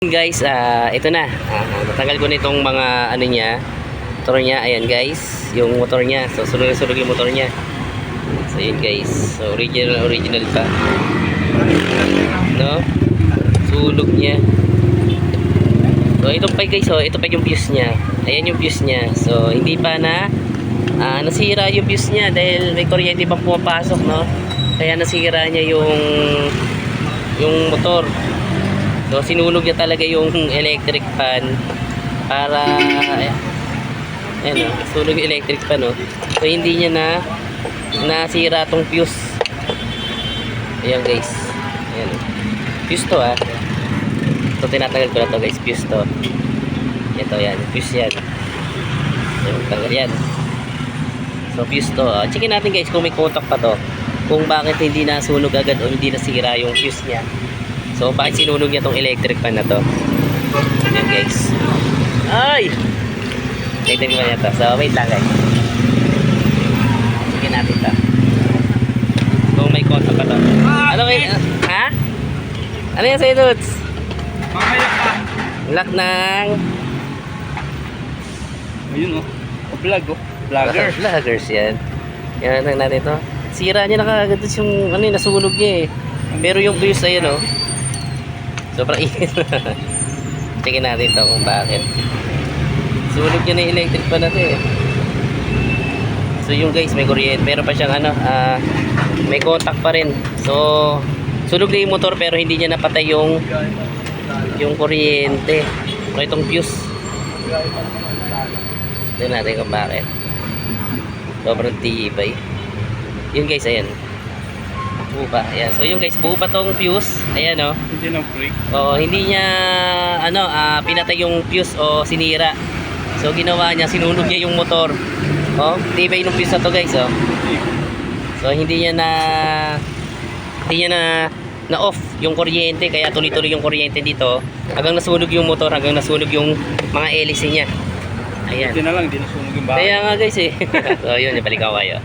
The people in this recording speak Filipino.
Guys, ah ito na. Ah, natanggal ko na itong mga ano niya. Motor niya. Ayan guys. Yung motor niya. So, sunog sunog yung motor niya. So, yun guys. So, original, original pa. No? Sunog niya. So, ito pa guys. So, ito pa yung fuse niya. Ayan yung fuse niya. So, hindi pa na ah, nasira yung fuse niya dahil may kuryente pa pumapasok, no? Kaya nasira niya yung yung motor. So sinunog niya talaga yung electric fan para ayan o, sunog yung electric fan o. So hindi niya na nasira tong fuse. Ayan guys. Ayan o. Fuse to ah. So tinatagal ko na to guys, fuse to. Ito yan, fuse yan. Ayan, tanggal yan. So fuse to. ah. checkin natin guys kung may contact pa to. Kung bakit hindi nasunog agad o hindi nasira yung fuse niya. So, bakit sinunog niya tong electric fan na to? Ayan guys. Ay! Tignan mo niya to. So, wait lang guys. Sige natin to. Kung may konta pa to. Ano kayo? ha? Ano yan sa'yo, Dudes? Mamaya pa. Lock ng... Ayun oh. O vlog oh. Vlogger. Vloggers yan. Yan lang natin to. Sira niya na kagad yung ano yun, nasunog niya eh. Pero yung fuse ayun oh. Sobrang init. Tingnan natin to kung bakit. Sunog niya na electric pa natin eh. So yung guys, may kuryente. Meron pa siyang ano, ah, may contact pa rin. So, sunog na yung motor pero hindi niya napatay yung yung kuryente. So itong fuse. Tingnan natin kung bakit. Sobrang tibay. Yun guys, ayan. Buo pa. Ayan. So yung guys, buo pa tong fuse. Ayan oh. Hindi na break. Oo, hindi niya ano, ah, pinatay yung fuse o sinira. So ginawa niya, sinunog niya yung motor. Oh, tibay ng fuse na to guys, oh. So hindi niya na hindi niya na na off yung kuryente kaya tuloy-tuloy yung kuryente dito hanggang nasunog yung motor hanggang nasunog yung mga hélice niya. Ayan. Hindi na lang, hindi na sunog yung bahay. Kaya nga guys eh. so yun, balik ako kayo.